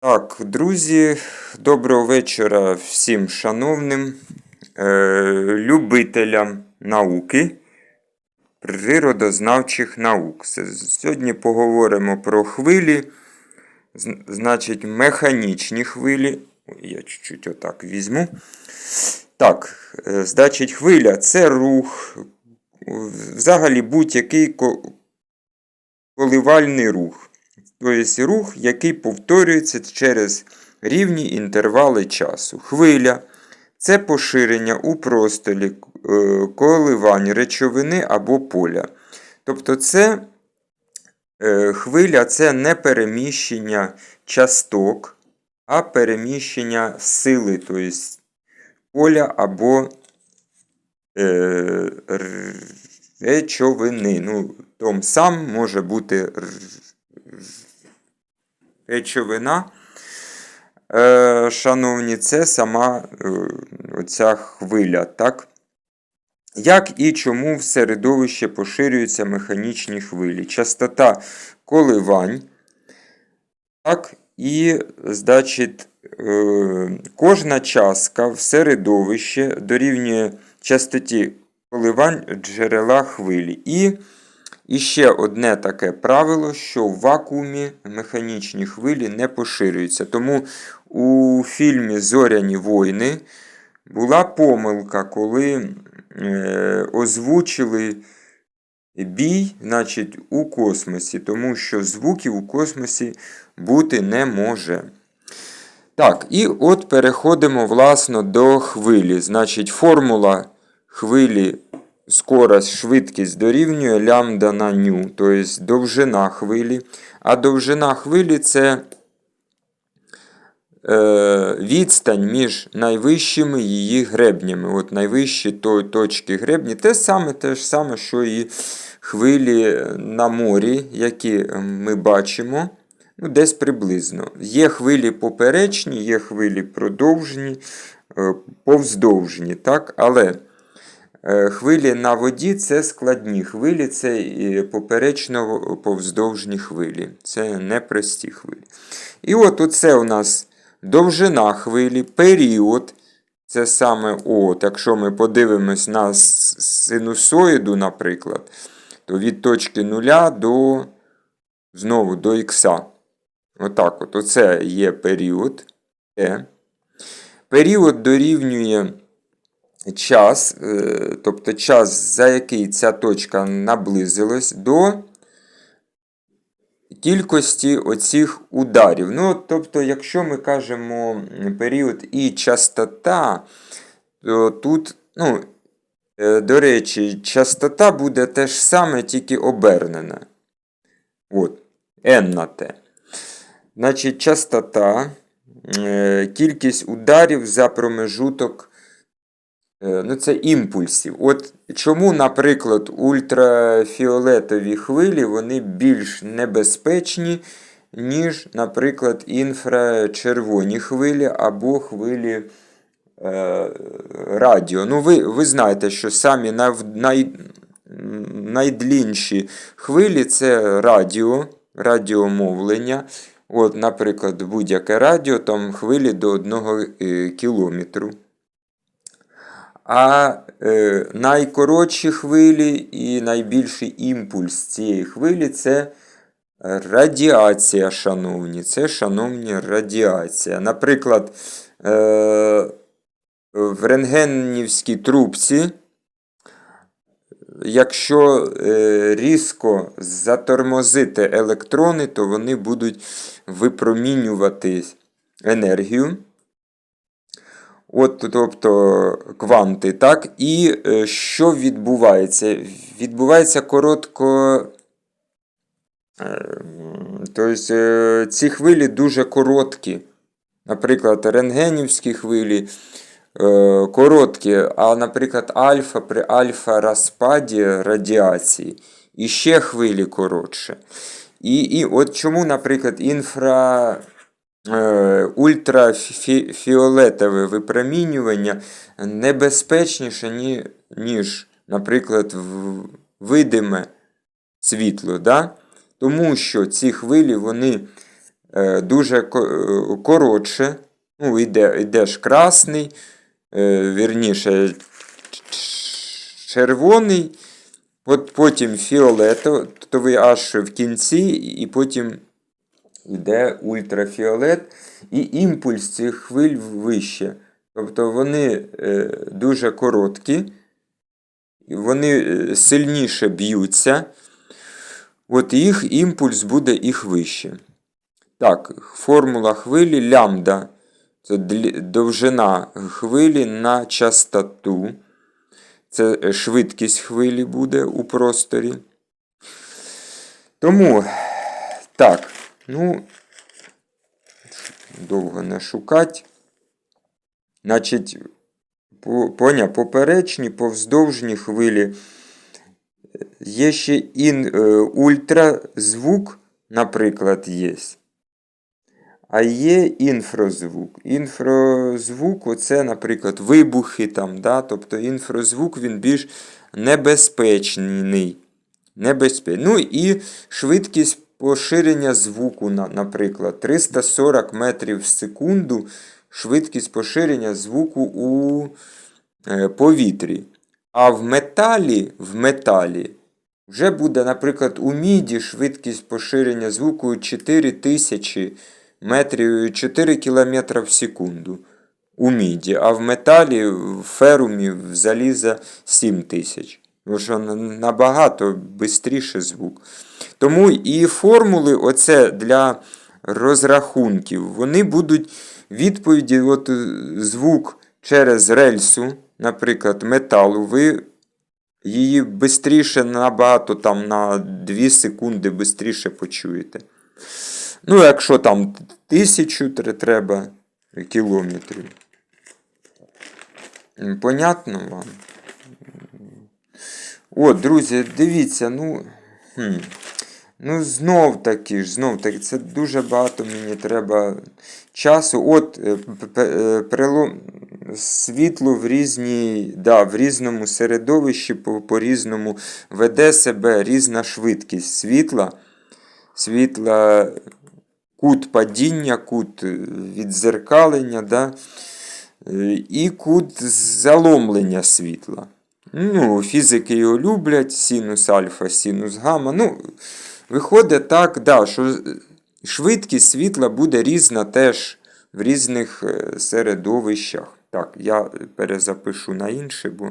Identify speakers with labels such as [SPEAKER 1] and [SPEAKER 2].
[SPEAKER 1] Так, друзі, доброго вечора всім шановним е, любителям науки, природознавчих наук. Сьогодні поговоримо про хвилі, значить, механічні хвилі. Я чуть-чуть отак візьму. Так, е, значить, хвиля це рух, взагалі будь-який коливальний рух. Тобто рух, який повторюється через рівні інтервали часу. Хвиля це поширення у просторі е, коливань речовини або поля. Тобто це е, хвиля це не переміщення часток, а переміщення сили, тобто поля або е, речовини. Ну, том сам може бути речовина. Е, шановні, це сама е, оця хвиля, так? Як і чому в середовище поширюються механічні хвилі? Частота коливань, так, і, значить, е, кожна частка в середовище дорівнює частоті коливань джерела хвилі. І і ще одне таке правило, що в вакуумі механічні хвилі не поширюються. Тому у фільмі Зоряні війни була помилка, коли е, озвучили бій значить, у космосі, тому що звуків у космосі бути не може. Так, і от переходимо власно до хвилі. Значить, формула хвилі скорость, швидкість дорівнює лямбда на ню, тобто довжина хвилі. А довжина хвилі це е, відстань між найвищими її гребнями. От найвищі то, точки гребні. Те саме, те ж саме, що і хвилі на морі, які ми бачимо. Ну, Десь приблизно. Є хвилі поперечні, є хвилі продовжні, е, повздовжні. так? Але Хвилі на воді це складні хвилі, це поперечно повздовжні хвилі. Це непрості хвилі. І от оце у нас довжина хвилі, період. Це саме от, якщо ми подивимось на синусоїду, наприклад, то від точки нуля до знову до х. Отак от. Оце є період. Т. Період дорівнює час, е, тобто час, за який ця точка наблизилась до кількості оцих ударів. Ну, тобто, якщо ми кажемо період і частота, то тут, ну, е, до речі, частота буде те ж саме, тільки обернена. От, n на t. Значить, частота, е, кількість ударів за промежуток Ну, це імпульсів. От чому, наприклад, ультрафіолетові хвилі вони більш небезпечні, ніж, наприклад, інфрачервоні хвилі або хвилі е, радіо. Ну, ви, ви знаєте, що самі нав, най, найдлінші хвилі це радіо, радіомовлення. От, Наприклад, будь-яке радіо, там хвилі до 1 кілометру. А е, найкоротші хвилі і найбільший імпульс цієї хвилі це радіація, шановні. Це, шановні, радіація. Наприклад, е, в рентгенівській трубці, якщо е, різко затормозити електрони, то вони будуть випромінювати енергію. От, тобто кванти, так? І е, що відбувається? Відбувається коротко. Е, тобто е, ці хвилі дуже короткі. Наприклад, рентгенівські хвилі короткі, а, наприклад, альфа при альфа розпаді радіації і ще хвилі коротше. І, і от чому, наприклад, інфра. Е, ультрафіолетове випромінювання небезпечніше, ніж, наприклад, видиме світло. Да? Тому що ці хвилі вони е, дуже коротше. Ну, йде, йдеш красний, е, вірніше, червоний, от потім фіолетовий аж в кінці, і потім йде ультрафіолет, і імпульс цих хвиль вище. Тобто вони е, дуже короткі, вони е, сильніше б'ються, от їх імпульс буде їх вище. Так, формула хвилі лямбда. Це довжина хвилі на частоту. Це е, швидкість хвилі буде у просторі. Тому, так, ну, довго не шукати. Значить, поня, поперечні, повздовжні хвилі. Є ще ін, е, ультразвук, наприклад, є. А є інфразвук. Інфразвук це, наприклад, вибухи там, да? тобто інфразвук він більш небезпечний. Небезпечний. Ну і швидкість поширення звуку, наприклад, 340 метрів в секунду швидкість поширення звуку у е, повітрі. А в металі, в металі вже буде, наприклад, у міді швидкість поширення звуку 4000 метрів 4 км в секунду. У міді, а в металі, в ферумі, в заліза 7000. Тому що набагато швидше звук. Тому і формули оце для розрахунків, вони будуть відповіді, от звук через рельсу, наприклад, металу, ви її швидше набагато там на 2 секунди швидше почуєте. Ну, якщо там тисячу треба кілометрів. Понятно вам? От, друзі, дивіться, ну. Хм. Ну, знов таки ж, знов таки, це дуже багато мені треба часу. От е, п- п- е, прилом... світло в різній, да, в різному середовищі по- по-різному веде себе різна швидкість світла. Світла, кут падіння, кут е, відзеркалення, да, і кут заломлення світла. Ну, фізики його люблять, синус альфа, синус гамма. Ну, виходить так, да, що швидкість світла буде різна теж в різних е, середовищах. Так, я перезапишу на інше, бо.